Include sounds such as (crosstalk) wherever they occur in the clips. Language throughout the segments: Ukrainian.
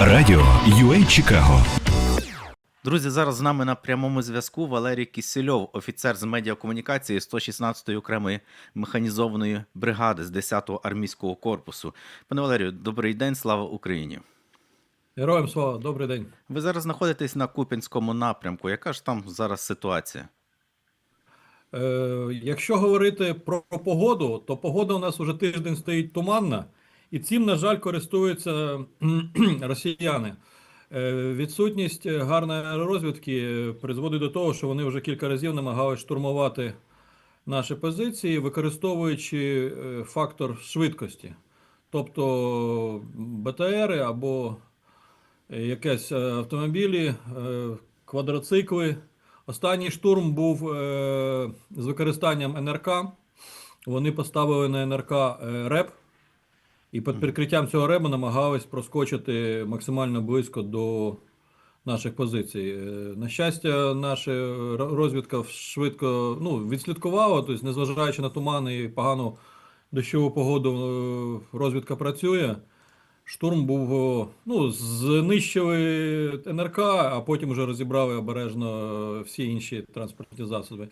Радіо UA Чикаго. Друзі, зараз з нами на прямому зв'язку Валерій Кісельов, офіцер з медіакомунікації 116-ї окремої механізованої бригади з 10-го армійського корпусу. Пане Валерію, добрий день, слава Україні! Героям слава, добрий день. Ви зараз знаходитесь на Куп'янському напрямку. Яка ж там зараз ситуація? Е, якщо говорити про погоду, то погода у нас вже тиждень стоїть туманна, і цим, на жаль, користуються росіяни. Е, відсутність гарної розвідки призводить до того, що вони вже кілька разів намагалися штурмувати наші позиції, використовуючи е, фактор швидкості. Тобто БТРи або якісь е, автомобілі, е, квадроцикли. Останній штурм був з використанням НРК. Вони поставили на НРК РЕП, і під прикриттям цього ребу намагались проскочити максимально близько до наших позицій. Е, На щастя, наша розвідка швидко ну, відслідкувала, тобто, незважаючи на тумани і погану дощову погоду, е, розвідка працює. Штурм був, ну, знищили НРК, а потім вже розібрали обережно е, всі інші транспортні засоби.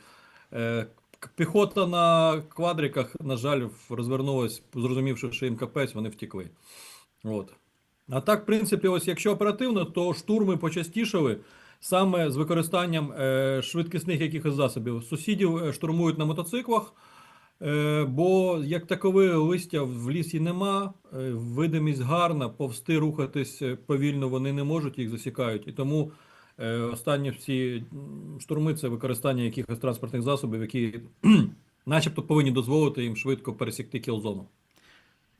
Піхота на квадриках, на жаль, розвернулась, зрозумівши, що їм капець, вони втекли. От. А так, в принципі, ось якщо оперативно, то штурми почастішали саме з використанням е, швидкісних якихось засобів. Сусідів е, штурмують на мотоциклах. Е, Бо як такове листя в лісі нема, е, видимість гарна, повсти рухатись е, повільно вони не можуть, їх засікають. І тому останні всі штурми це використання якихось транспортних засобів, які (clears throat) начебто повинні дозволити їм швидко пересікти кіл-зону.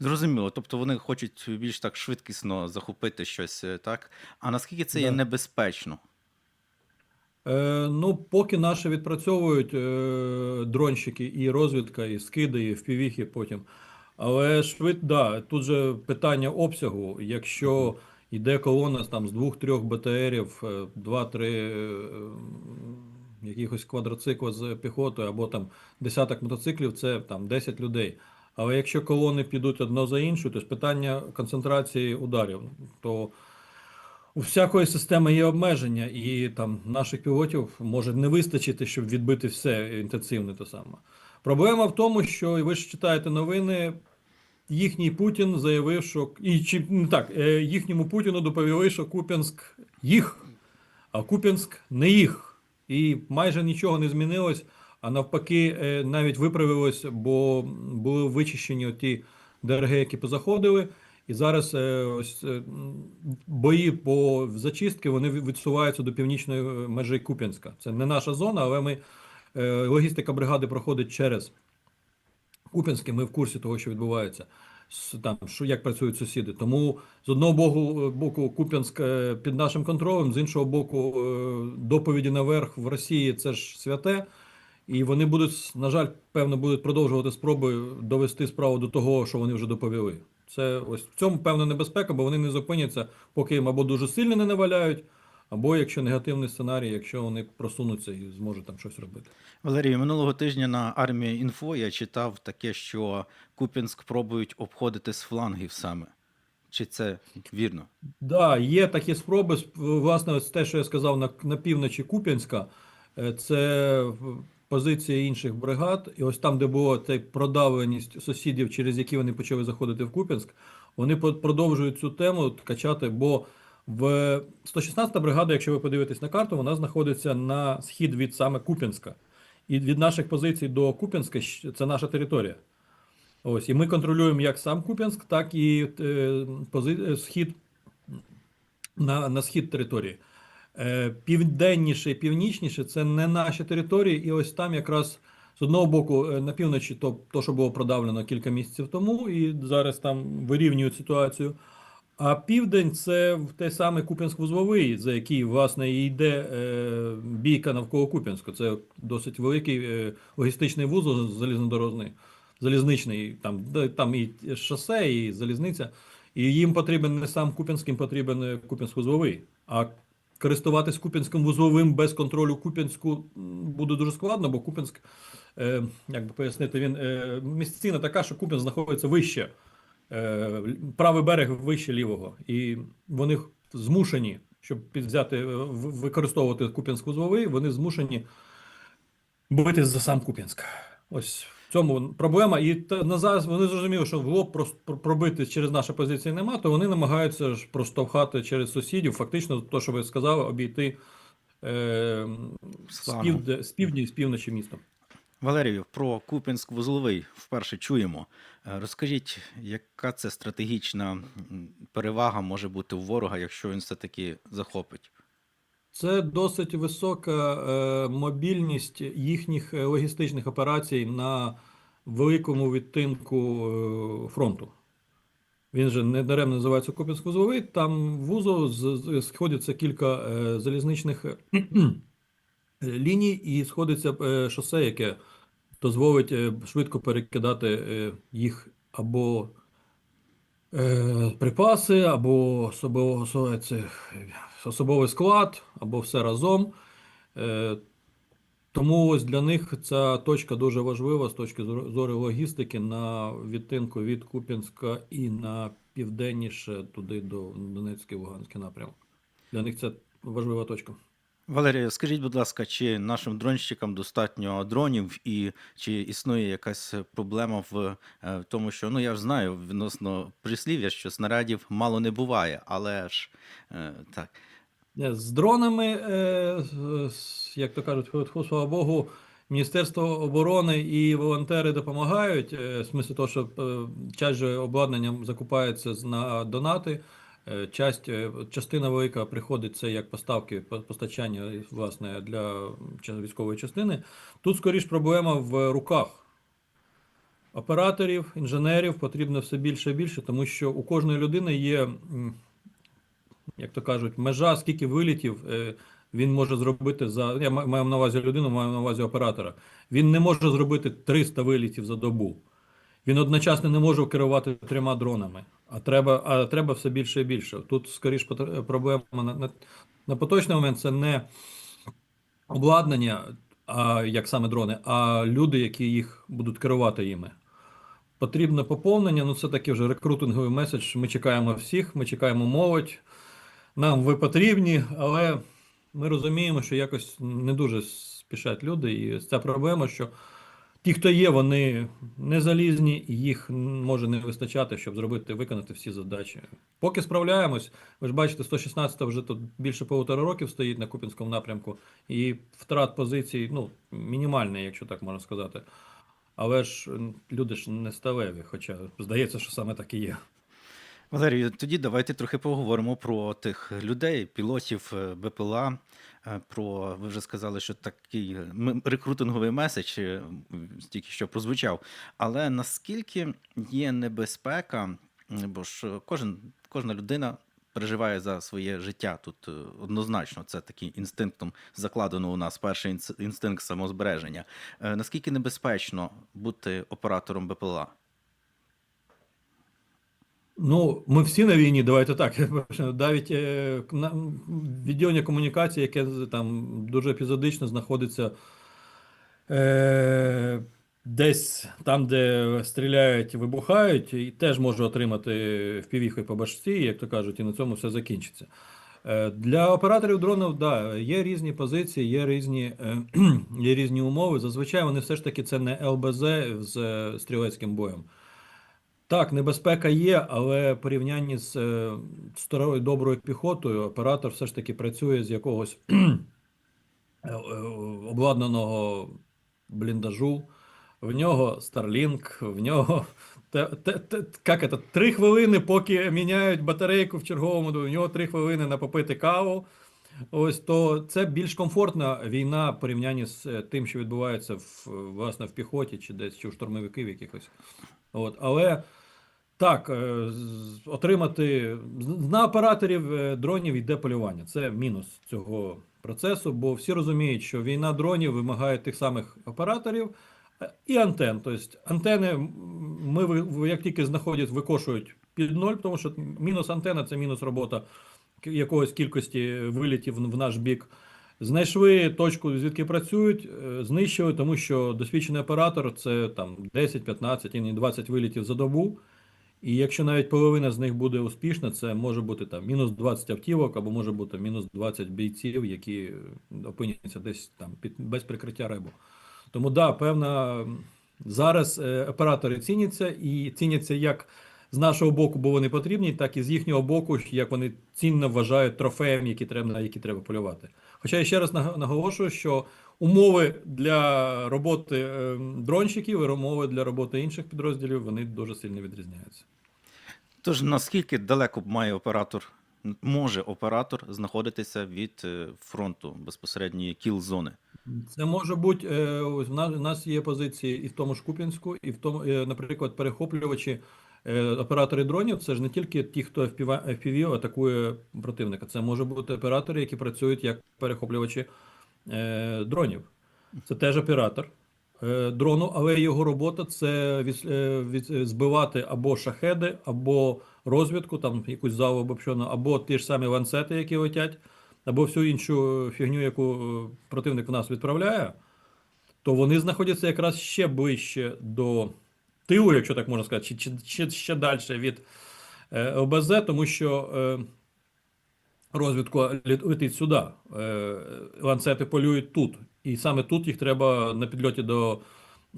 Зрозуміло, тобто вони хочуть більш так швидкісно захопити щось, е, так? А наскільки це є небезпечно? Е, ну, поки наші відпрацьовують е, дронщики і розвідка, і скиди, і впівіхи потім. Але швид, да, тут же питання обсягу. Якщо йде колона там з двох-трьох БТРів, е, два-три е, якихось квадроцикла з піхотою, або там десяток мотоциклів, це там 10 людей. Але якщо колони підуть одно за іншу, то питання концентрації ударів, то у всякої системи є обмеження, і там наших пілотів може не вистачити, щоб відбити все інтенсивне те саме. Проблема в тому, що і ви ж читаєте новини. Їхній Путін заявив, що і чи не так, е, їхньому Путіну доповіли, що Куп'янськ їх, а Куп'янськ не їх. І майже нічого не змінилось, а навпаки, е, навіть виправилось, бо були вичищені ті ДРГ, які позаходили. І зараз е, ось бої по зачистки вони відсуваються до північної межі Куп'янська. Це не наша зона, але ми логістика бригади проходить через Куп'янське. Ми в курсі того, що відбувається. Там що як працюють сусіди. Тому з одного боку, боку Куп'янськ е, під нашим контролем, з іншого боку, е, доповіді наверх в Росії це ж святе. І вони будуть, на жаль, певно, будуть продовжувати спроби довести справу до того, що вони вже доповіли. Це ось в цьому певна небезпека, бо вони не зупиняться, поки їм або дуже сильно не наваляють, або якщо негативний сценарій, якщо вони просунуться і зможуть там щось робити. Валерій, минулого тижня на армії інфо я читав таке, що Куп'янськ пробують обходити з флангів саме. Чи це вірно? Да, є такі спроби. Сп- Власне, ось те, що я сказав на, на півночі Куп'янська, е, це позиції інших бригад. І ось там, де була ця продавленість сусідів, через які вони почали заходити в Куп'янськ, вони продовжують цю тему качати, бо в 116 бригада, якщо ви подивитесь на карту, вона знаходиться на схід від саме Куп'янська. І від наших позицій до Куп'янська це наша територія. Ось, і ми контролюємо як сам Куп'янськ, так і е, пози... е, схід на, на схід території. Е, південніше і північніше це не наші території, і ось там якраз з одного боку е, на півночі то, то, що було продавлено кілька місяців тому, і зараз там вирівнюють ситуацію. А південь це той самий Куп'янськ-Вузловий, за який, власне, і йде е, бійка навколо Куп'янська. Це досить великий е, логістичний вузол залізнодорожний, залізничний, там, там і шосе, і залізниця. І їм потрібен не сам Куп'янськ, їм потрібен е, Куп'янськ-Вузловий. А користуватись Куп'янським вузловим без контролю Куп'янську буде дуже складно, бо Куп'янськ, як би пояснити, він місцина така, що Куп'янськ знаходиться вище правий берег вище лівого, і вони змушені, щоб взяти, е, використовувати Куп'янськ-Узловий, вони змушені бити за сам Куп'янськ. Ось в цьому проблема. І та, на зараз вони зрозуміли, що в лоб пробити через наші позиції нема, то вони намагаються ж проштовхати через сусідів, фактично, то, що ви сказали, обійти е, з, півд... з півдня і з півночі міста. Валерію, про Куп'янськ-Вузловий вперше чуємо. Е, Розкажіть, яка це стратегічна перевага може бути у ворога, якщо він все-таки захопить? Це досить висока е, мобільність їхніх е, логістичних операцій на великому відтинку фронту. Він же не даремно називається Куп'янськ-Вузловий. Там вузол сходиться кілька залізничних ліній і сходиться шосе, яке дозволить е, швидко перекидати е, їх або е, припаси, або особовий склад, або все разом. Тому ось для них ця точка дуже важлива з точки зору логістики на відтинку від Куп'янська і на південніше туди до Донецький Луганський напрямок. Для них це важлива точка. Валерію, скажіть, будь ласка, чи нашим дронщикам достатньо дронів, і чи існує якась проблема в е, тому, що ну я ж знаю відносно прислів'я, що снарядів мало не буває, але ж е, так. Е, З дронами, як то кажуть, слава Богу, Міністерство оборони і волонтери допомагають. В смислі того, що часть же обладнання закупається на донати. Е, Часть, е, частина велика приходить це як поставки, постачання власне для військової частини. Тут скоріш проблема в руках. Операторів, інженерів потрібно все більше і більше, тому що у кожної людини є як то кажуть, межа, скільки вилітів е, він може зробити за. Я маю на увазі людину, маю на увазі оператора. Він не може зробити 300 вилітів за добу. Він одночасно не може керувати трьома дронами, а треба, а треба все більше і більше. Тут, скоріш, проблема на, на, на поточний момент це не обладнання, а, як саме дрони, а люди, які їх будуть керувати їми. Потрібне поповнення, ну це таки вже рекрутинговий меседж. Ми чекаємо всіх, ми чекаємо молодь. Нам ви потрібні, але ми розуміємо, що якось не дуже спішать люди. І ця проблема, що ті, хто є, вони не залізні, і їх може не вистачати, щоб зробити, виконати всі задачі. Поки справляємось, ви ж бачите, 116 вже тут більше півтора років стоїть на Купінському напрямку, і втрат позицій ну, мінімальний, якщо так можна сказати. Але ж люди ж не сталеві, хоча здається, що саме так і є. Валерію, тоді давайте трохи поговоримо про тих людей, пілотів е, БПЛА. е, Про ви вже сказали, що такий е, рекрутинговий меседж тільки що прозвучав. Але наскільки є небезпека, бо ж кожен, кожна людина переживає за своє життя тут однозначно. Це такий інстинктом закладено у нас перший інс- інстинкт самозбереження. Наскільки небезпечно бути оператором БПЛА? Ну, ми всі на війні, давайте так. (laughs) Навіть е, відділення комунікації, яке там дуже епізодично знаходиться е, десь там, де стріляють, вибухають, і теж може отримати впівіхи по башці, як то кажуть, і на цьому все закінчиться. Е, Для операторів дронів, да, є різні позиції, є різні, е, (clears throat) є різні умови. Зазвичай вони все ж таки це не ЛБЗ з е, стрілецьким боєм. Так, небезпека є, але порівнянні з е, старою доброю піхотою оператор все ж таки працює з якогось (clears throat) е, обладнаного бліндажу. В нього Starlink, в нього (laughs) те, те, те, як це, три хвилини, поки міняють батарейку в черговому, в нього три хвилини на попити каву. Ось то це більш комфортна війна в порівнянні з е, тим, що відбувається в власне в піхоті чи десь чи у штурмовиків якихось. От, але так, е, отримати на операторів е, дронів йде полювання. Це мінус цього процесу, бо всі розуміють, що війна дронів вимагає тих самих операторів е, і антен. Тобто антени ми як тільки знаходять, викошують під ноль, тому що мінус антена це мінус робота якогось кількості вилітів в наш бік. Знайшли точку, звідки працюють, знищили, тому що досвідчений оператор це там 10, 15, і 20 вилітів за добу. І якщо навіть половина з них буде успішна, це може бути там мінус 20 автівок, або може бути мінус 20 бійців, які опиняться десь там під без прикриття ребу. Тому да, певна зараз е, оператори ціняться і ціняться як з нашого боку, бо вони потрібні, так і з їхнього боку, як вони цінно вважають трофеєм, які треба на які треба полювати. Хоча я ще раз наголошую, що умови для роботи е, дронщиків і умови для роботи інших підрозділів вони дуже сильно відрізняються. Тож наскільки далеко має оператор, може оператор знаходитися від е, фронту безпосередньої кіл-зони? Це може бути е, ось в нас, в нас є позиції і в тому ж Куп'янську, і в тому, наприклад, перехоплювачі оператори дронів. Це ж не тільки ті, хто FPV атакує противника. Це може бути оператори, які працюють як перехоплювачі е, дронів. Це теж оператор е, дрону, але його робота це від, е, від, е, збивати або шахеди, або розвідку, там якусь залу обобщену, або ті ж самі ланцети, які летять, або всю іншу фігню, яку е, противник в нас відправляє, то вони знаходяться якраз ще ближче до тилу, якщо так можна сказати, чи, чи, чи ще далі від е, ОБЗ, тому що розвідку летить сюди. Е, ланцети полюють тут. І саме тут їх треба на підльоті до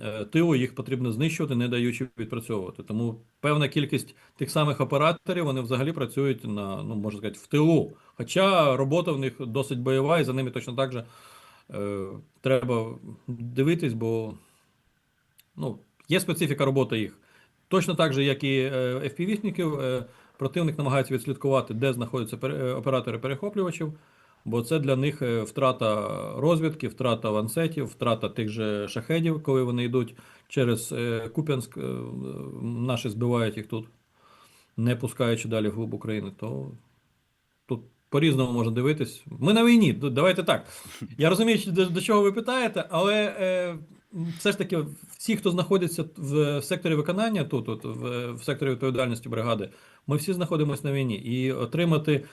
е, тилу, їх потрібно знищувати, не даючи відпрацьовувати. Тому певна кількість тих самих операторів вони взагалі працюють на, ну можна сказати, в тилу. Хоча робота в них досить бойова, і за ними точно так же е, треба дивитись, бо ну, є специфіка роботи їх. Точно так же, як і е, FPV-шників, е, противник намагається відслідкувати, де знаходяться е, оператори перехоплювачів, бо це для них е, втрата розвідки, втрата ланцетів, втрата тих же шахедів, коли вони йдуть через е, Куп'янськ, наші збивають їх тут, не пускаючи далі вглуб України, то тут по-різному можна дивитись. Ми на війні, давайте так. Я розумію, до, чого ви питаєте, але все ж таки, всі, хто знаходиться в секторі виконання, тут, от, в, в секторі відповідальності бригади, ми всі знаходимося на війні. І отримати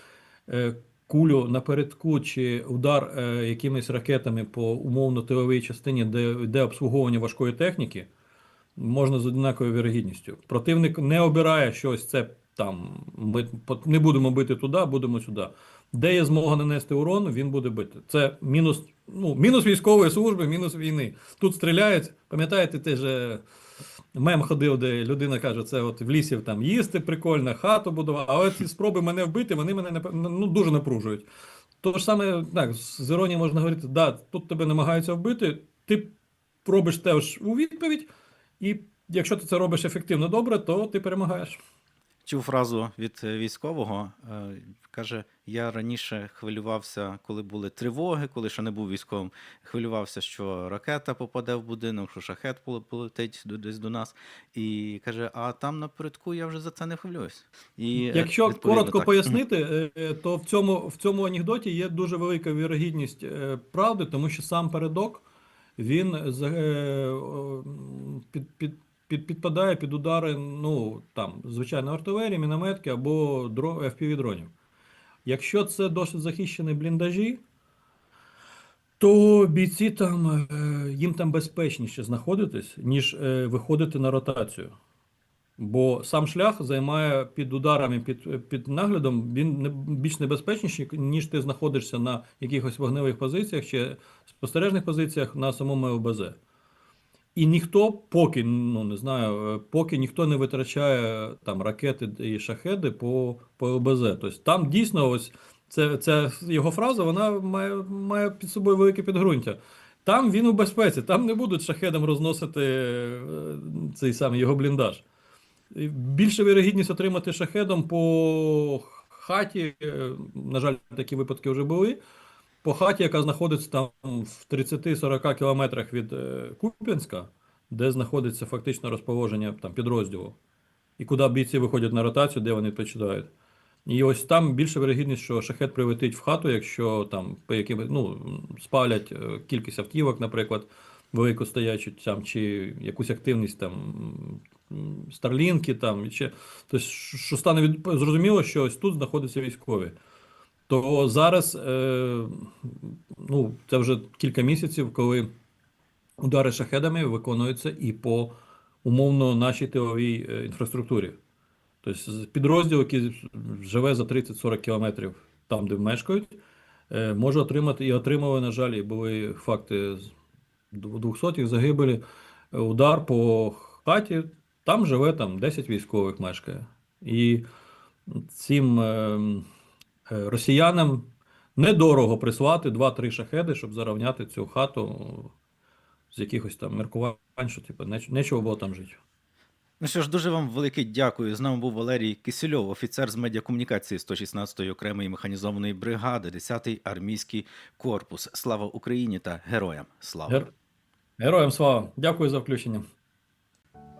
е, кулю напередку чи удар е, якимись ракетами по умовно тиловій частині, де йде обслуговування важкої техніки, можна з однаковою вірогідністю. Противник не обирає щось, це там ми не будемо бити туди, будемо сюди. Де є змога нанести урон, він буде бити. Це мінус, ну, мінус військової служби, мінус війни. Тут стріляють, пам'ятаєте, теж е, мем ходив, де людина каже, це от в лісі там їсти прикольно, хату будувати, але ці спроби мене вбити, вони мене ну, дуже напружують. То ж саме, так, з іронії можна говорити, да, тут тебе намагаються вбити, ти робиш теж у відповідь, і якщо ти це робиш ефективно добре, то ти перемагаєш. Чув фразу від е, військового. е, Каже: я раніше хвилювався, коли були тривоги, коли ще не був військовим. Хвилювався, що ракета попаде в будинок, що шахет полетить десь до нас. І каже: а там напередку я вже за це не хвилююсь. І, е, Якщо коротко так. пояснити, (laughs) то в цьому, в цьому анекдоті є дуже велика вірогідність правди, тому що сам передок він під, під, під, підпадає під удари, ну там, звичайно, артилерії, мінометки або дро, FPV дронів. Якщо це досить захищені бліндажі, то бійці там е, їм там безпечніше знаходитись, ніж е, виходити на ротацію. Бо сам шлях займає під ударами, під, під наглядом, він більш небезпечніший, ніж ти знаходишся на якихось вогневих позиціях чи спостережних позиціях на самому ЛБЗ. І ніхто, поки, ну не знаю, е, поки ніхто не витрачає там ракети і шахеди по, по ЛБЗ. Тобто там дійсно ось це, це його фраза, вона має, має під собою велике підґрунтя. Там він у безпеці, там не будуть шахедом розносити е, цей самий його бліндаж. І Більша вірогідність отримати шахедом по хаті, е, на жаль, такі випадки вже були. По хаті, яка знаходиться там в 30-40 кілометрах від е, Куп'янська, де знаходиться фактично розположення там, підрозділу, і куди бійці виходять на ротацію, де вони відпочивають. І ось там більша вірогідність, що шахет прилетить в хату, якщо там по яким, ну, спалять е, кількість автівок, наприклад, велику стоячу там, чи якусь активність там старлінки, там, чи, тобто, що стане від... зрозуміло, що ось тут знаходяться військові. То зараз, е, ну, це вже кілька місяців, коли удари шахедами виконуються і по умовно нашій тиловій е, інфраструктурі. Тобто підрозділ, який живе за 30-40 кілометрів там, де мешкають, е, може отримати і отримали, на жаль, і були факти з 200 загибелі, удар по хаті, там живе там 10 військових мешкає. І цим е, е, росіянам недорого прислати 2-3 шахеди, щоб зарівняти цю хату з якихось там міркувань, що типу, неч- нечого було там жити. Ну що ж, дуже вам велике дякую. З нами був Валерій Кисельов, офіцер з медіакомунікації 116-ї окремої механізованої бригади, 10-й армійський корпус. Слава Україні та героям слава! Гер... Героям слава! Дякую за включення.